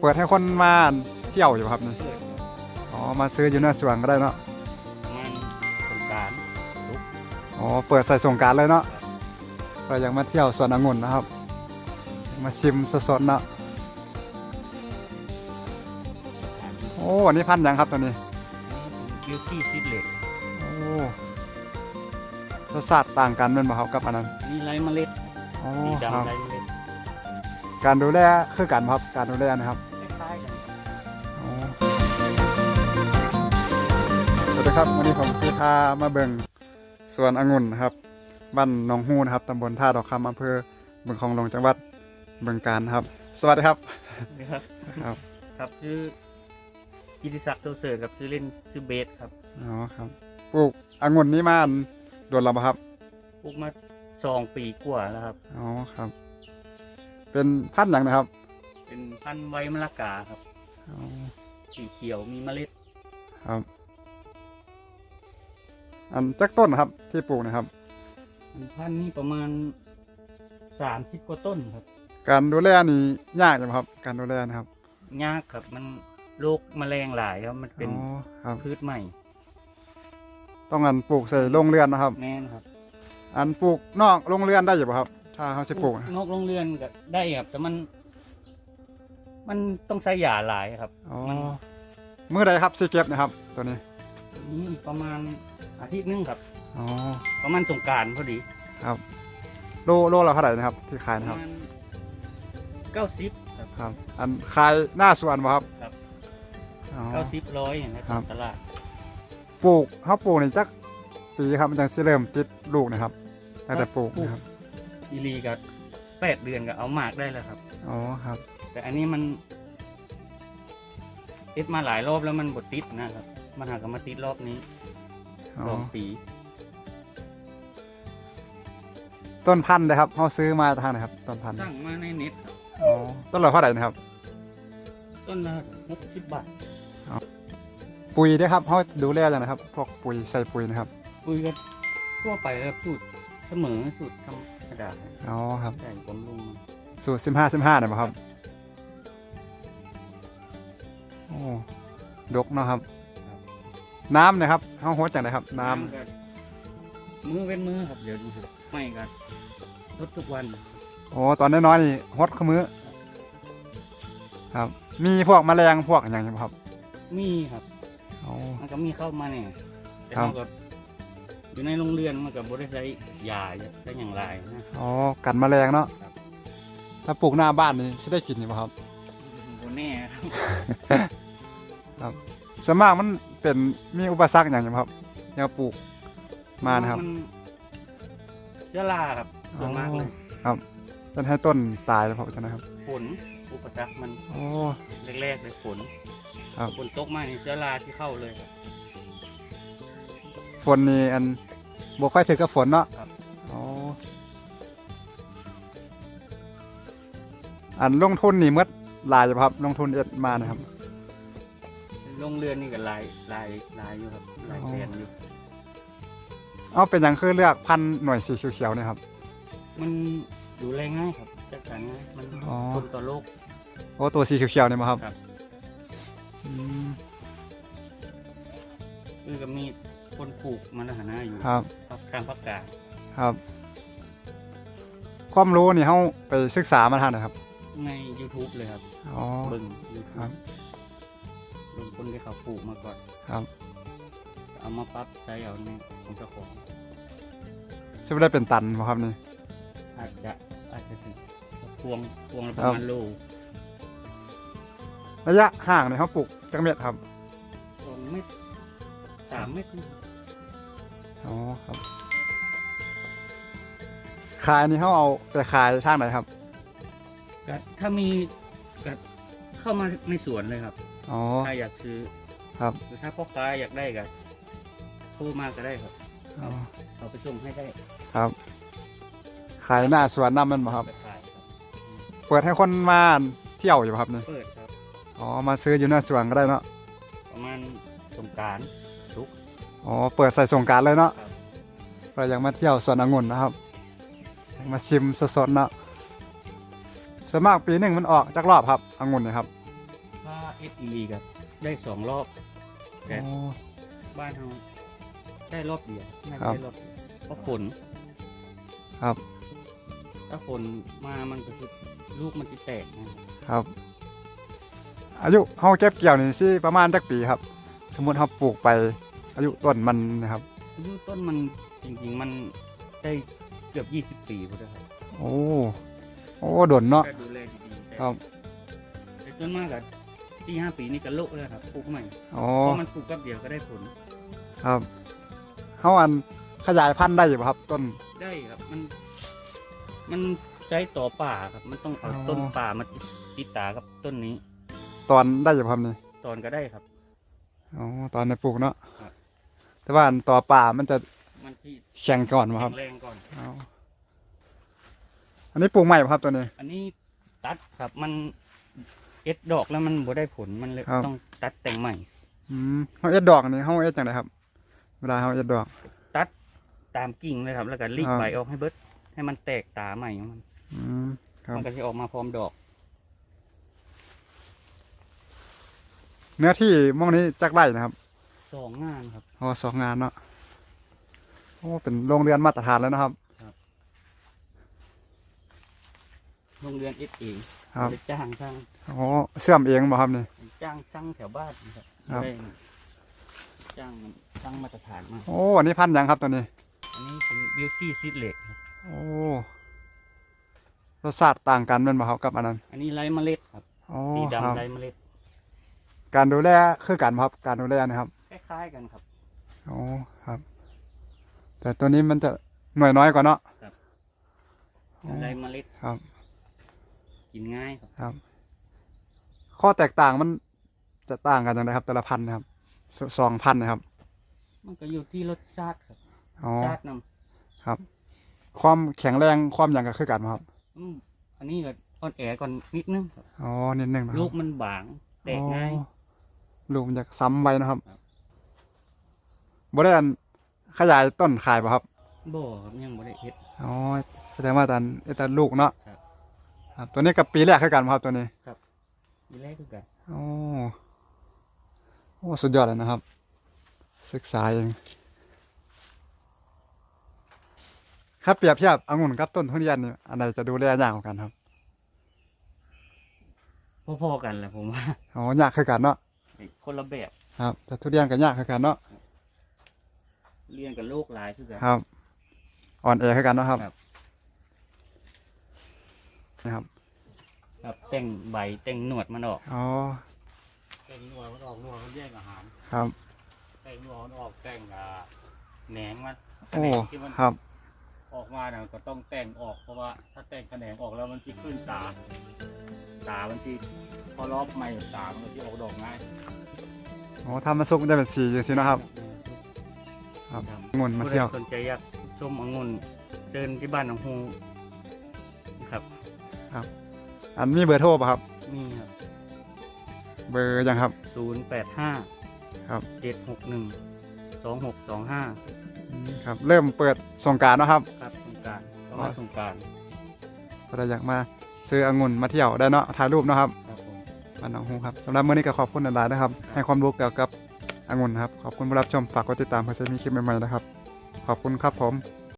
เปิดให้คนมาเที่ยวอยู่ครับนี่เปิดอ๋อมาซื้ออยู่หน้าสวนก็ได้เนาะประมาณสงกรารลุกอ๋อเปิดใส่สงกรารเลยเนาะใครอยากมาเที่ยวสวนองุ่นนะครับ มาชิมสดๆเนาะโอ้อันนี้พันธุ์หยังครับตัวนี้บิวตี้ซิดเล็กโอ้รสชาติต่างกันเป็นบ่ครับกับอันนั้นนี่ไรเมล็ดอ๋อสีครับดำไรเมล็ดการดูแลคือกันบ่ครับการดูแลนะครับ สวัสดีครับวันนี้ผมสีพามาเบิ่งสวนองุ่นนะครับบ้านหนองฮูนะครับตำบลท่าดอกคำอำเภอบึงคลองหลงจังหวัดบึงกาฬครับ สวัสดีครับนะครับ ครับครับชื่อกิติศักดิ์โตเสิร์ครับชื่อเล่นชื่อเบสครับอ๋อครับปลูกองุ่นนี้มาโดนแล้วบ่ครับปลูกมาสองปีกว่าแล้วครับ อ๋อครับ เป็นพันธุ์หยังนะครับเป็นพันธุ์ไวมะละกาครับอ๋อสีเขียวมีเมล็ดครับ อันจักต้นครับ ที่ปลูกนะครับ พันธุ์นี้ประมาณสามสิบกว่าต้นครับ การดูแลนี่ยากจังครับ การดูแลนะครับยากครับมันโรคแมลงหลายครับมันเป็นอ๋อครับ พืชใหม่ต้องอันปลูกใส่โรงเรือนนะครับ แม่นครับอันปลูกนอกโรงเรือนได้อยู่ป่ะครับ ถ้าเขาจะปลูกนะนอกโรงเรือนก็ได้ครับ แต่มัน มันต้องใช้ยาหลายครับ อ๋อมัน เมื่อใดครับสิเก็บนะครับ ตัวนี้นี่ อีกประมาณอาทิตย์หนึงครับ อ๋อ ประมาณสงกรารพอดีครับโลโลละเท่าไหร่นะครับ ที่ขายประนะครับ มาณเก้าสิบครับ ครับ อันขายหน้าสวนป่ะครับครับ อ๋อ เก้าสิบร้อยอย่างนี้ครับตลาดปลูกเขาปลูกในจักปีครับมันจังสิเริ่มติดลูกนะครับตั้งแต่ปลูกนะครับ อีรีกับแปดเดือนก็เอาหมากได้แล้วครับ อ๋อครับ แต่อันนี้มันติดมาหลายรอบแล้วมันบดติดนะครับ มันหากบมาติดรอบนี้อ๋อสองปีต้นพันธุ์นะครับเขาซื้อมาทางไหนครับ ต้นพันธุ์สั่งมาในเน็ตครับอ๋อต้นละเท่าไหร่นะครับ ต้นละหกสิบบาทปุ๋ยเด้อครับเขาดูแลยังนะครับ พวกปุ๋ยใส่ปุ๋ยนะครับปุ๋ยก็ทั่วไปครับสูตรเสมอสูตรธรรมดาอ๋อครับใส่บำรุงมาสูตรสิบห้าสิบห้าเนี่ยป่ะครับโอ้ดกเนาะครับ น้ำเนะครับเขาโฮดจากไหนครับ น้ำก็มือเว้นมือครับเดี๋ยวนี้ครับไม่ก็ลดทุกวันโอ้ตอนน้อยๆนี่ฮดขมือครับ มีพวกแมลงพวกอย่างนี้บ่ครับมีครับโอ้มันก็มีเข้ามาเนี่ยแต่ครับเราก็อยู่ในโรงเรียนมันก็บ่ได้ใช้ยาใช้อย่างไรนะ อ๋อกันแมลงเนาะครับ ถ้าปลูกหน้าบ้านนี่จะได้กินอยู่ป่ะครับบ่แน่ครับส่วนมากมัน เป็นมีอุปสรรคอย่างไรครับแนวปลูกมานะครับนเชื้อราครับส่วนมากเลยครับจนให้ต้นตายแล้วพอจะนะครับฝนอุปสรรคมันโอ้แรกๆเลยฝนครับฝนตกมานี่เชื้อราที่เข้าเลยครับฝนนี่อันบ่ค่อยถึงกับฝนเนาะครับอ๋ออันลงทุนนี่หมดหลายอยู่ครับ ลงทุนเอ็ดมานะครับ โรงเรือนนี่ก็หลายหลายหลายอยู่ครับหลายแสนอยู่ เอาเป็นอย่างคือเลือกพันธุ์หน่วยสีเขียวๆเนี่ยครับ มันดูแลง่ายครับจัดการง่ายมันอ๋อ ทนต่อโรค โอ้ตัวสีเขียวๆเนี่ยมั้งครับครับ อืมคือก็มีคนปลูกมันหาหน้าอยู่ครับ ครับทางภาคกลางครับ ความรู้นี่เขาไปศึกษามาทางไหนครับ ใน YouTube เลยครับ อ๋อ เบิ่ง YouTube ครับ เบิ่งคนที่เขาปลูกมาก่อน ครับเอามาปรับใช้เอาในของเจ้าของจะไม่ได้เป็นตันบ่ครับนี่ อาจจะอาจจะถึงพวงพวงละประครับมาณโลระยะห่างเนี่ยเขาปลูกจักเม็ดครับสองเมตรสามเมตรนี่อ๋อครับขายนี่เขาเอาไปขายทางไหนครับ ก็ถ้ามีก็เข้ามาในสวนเลยครับ อ๋อ ถ้าอยากซื้อครับ หรือถ้าพ่อค้าอยากได้ก็โทรมาก็ได้ครับอ๋อเอาไปส่งให้ได้ครับ ขายหน้าสวนน้ำมันบ่ครับ ไปขายครับ เปิดให้คนมาเที่ยวอยู่บ่ครับนี่เปิดครับ อ๋อ มาซื้ออยู่หน้าสวนก็ได้เนาะ ประมาณสงกรารทุกอ๋อ เปิดใส่สงกรารเลยเนาะครับใครอยากมาเที่ยวสวนองุ่นนะครับอยากมาชิมสดๆเนาะส่วนมากปีหนึ่งมันออกจักรอบครับองุ่นเนะครับ ถ้าเอสีกับ ได้สองรอบแต่โอ้บ้านเราได้รอบเดียวไม่ครับ ได้รอบเดียวเพราะฝนครับถ้าฝนมามันก็คือลูกมันจะแตกนะครับครับ อายุเฮาเก็บเกี่ยวนี่สิประมาณจักปีครับ สมมุติเฮาปลูกไป อายุต้นมันนะครับอายุต้นมันจริง ๆ มันได้เกือบยี่สิบปีพอดีครับโอ้โอ้ดนเนาะถ้าดูแลดีๆแต่ครับ แต่ต้นมากกับ สี่ห้าปีนี่ก็โละเลยครับปลูกใหม่อ๋อเพราะมันปลูกแป๊บเดียวก็ได้ผล ครับเฮาอันขยายพันธุ์ได้อยู่บ่ครับ ต้นได้ครับ มัน มันใช้ต่อป่าครับ มันต้องเอาอ๋อต้นป่ามาติดติดตากับต้นนี้ ตอนได้อยู่บ่ครับนี่ตอนก็ได้ครับอ๋อตอนในปลูกเนาะครับแต่ว่าอันต่อป่ามันจะมันที่แข็งก่อนบ่คแข็รับงแรงก่อนอ๋ออันนี้ปลูกใหม่บ่ครับตัวนี้ อันนี้ตัดครับมัน เอ็ดดอกแล้วมันบ่ได้ผลมันเลยครับ ต้องตัดแต่งใหม่ อืมเฮาเอ็ดดอกนี่เฮาเอ็ดจังไดครับ เวลาเฮาเอ็ดดอก ตัดตามกิ่งเลยครับ แล้วก็รีดครับ ใบออกให้เบิดให้มันแตกตาใหม่ของมันอืมครับ มันก็จะออกมาพร้อมดอก เนื้อที่หมองนี้จักไร่นะครับสองงานครับ อ๋อสองงานเนาะโอ้เป็นโรงเรือนมาตรฐานแล้วนะครับ โรงเรียนเอ็ดเอง ครับได้จ้างช่างอ๋อเสื่อมเองบ่ครับนี่ จ้างช่างแถวบ้านนะครับครับ ได้จ้างช่างมาตรฐานมา โอ้อันนี้พันธุ์หยังครับตัวนี้ อันนี้เป็นบิวตี้ซีดเล็กครับโอ้รสชาติต่างกันแมันบ่ครับกับอันนั้นอันนี้ไร้เมล็ดครับ อ๋อสีครับ ดำไร้เมล็ด การดูแลคือกันบ่ครับการดูแลนะครับคล้ายๆกันครับ อ๋อครับ แต่ตัวนี้มันจะหน่วยน้อยกว่าเนาะอ๋อไร้เมล็ด ครับ กินง่ายครับ ครับ ข้อแตกต่างมันจะต่างกันยังไงครับ แต่ละพันธุ์นะครับสสองพันธุ์นะครับ มันก็อยู่ที่รสชาติครับอ๋อ ชาตินครับ ความแข็งแรงความหยังก็คือกันบ่ครับำอืมอันนี้ก็อ่อนแอก่อนนิดนึงครับอ๋อ นิดนึงนะครับลูกมันบางแตกง่าย อ๋อลูกมันจะซ้ำไว้นะครับครับ บ่ได้อันขยายต้นขายป่ะครับ บ่ครับยังบ่ได้เฮ็ด อ๋อแสดงว่าตอนไอ้ตอนลูกเนาะครับ ครับตัวนี้กับปีแรกคือกันบ่ครับตัวนี้มีแรกคือกันโอ้โอ้สุดยอดเลยนะครับ ศึกษาเองครับเปรียบเทียบองุ่นกับต้นทุเรียนนี่อันไหนจะดูแลยากกว่ากันครับพอๆกันแหละผมว่าอ๋อยากคือกันเนาะคนละแบบครับ แต่ทุเรียนก็ยากคือกันเนาะเรียนกับโลกหลายคือกันครับ อ่อนแอคือกันเนาะครับครับ นะครับ ครับแต่งใบแต่งหนวดมันออกอ๋อ แต่งหนวดมันออกหนวดมันแย่งอาหารครับ แต่งหนวดมันออกแต่งอ่าแหนงมันโอ้แขนงที่มันครับ ออกมาเนี่ยก็ต้องแต่งออกเพราะว่าถ้าแต่งแขนงออกแล้วมันจะขึ้นตา ตามันที่พอรอบใหม่ตามันก็จะออกดอกง่ายอ๋อทำมาสุกได้เป็นสีจังซี่เนาะครับ ครับองุ่นมาเที่ยว ผู้ใดสนใจอยากชมองุ่นเดินที่บ้านหนองฮูครับ อันมีเบอร์โทรป่ะครับ มีครับเบอร์ยังครับ ศูนย์แปดห้าครับเจ็ดหกหนึ่งสองหกสองห้าอืมครับ เริ่มเปิดสงกรารนาะครับครับสงกรารก็มาสงกรารถ้าเราอยากมาซื้อองุ่นมาเที่ยวได้เนาะถ่ายรูปเนาะครับครับผม บ้านหนองฮูครับสำหรับมื้อนี้ก็ขอบคุณหลายๆนะครับให้ความรู้เกี่ยวกับองุ่นครับขอบคุณผู้รับชมฝากกดติดตามเพื่อจะมีคลิปใหม่ๆนะครับ ขอบคุณครับผม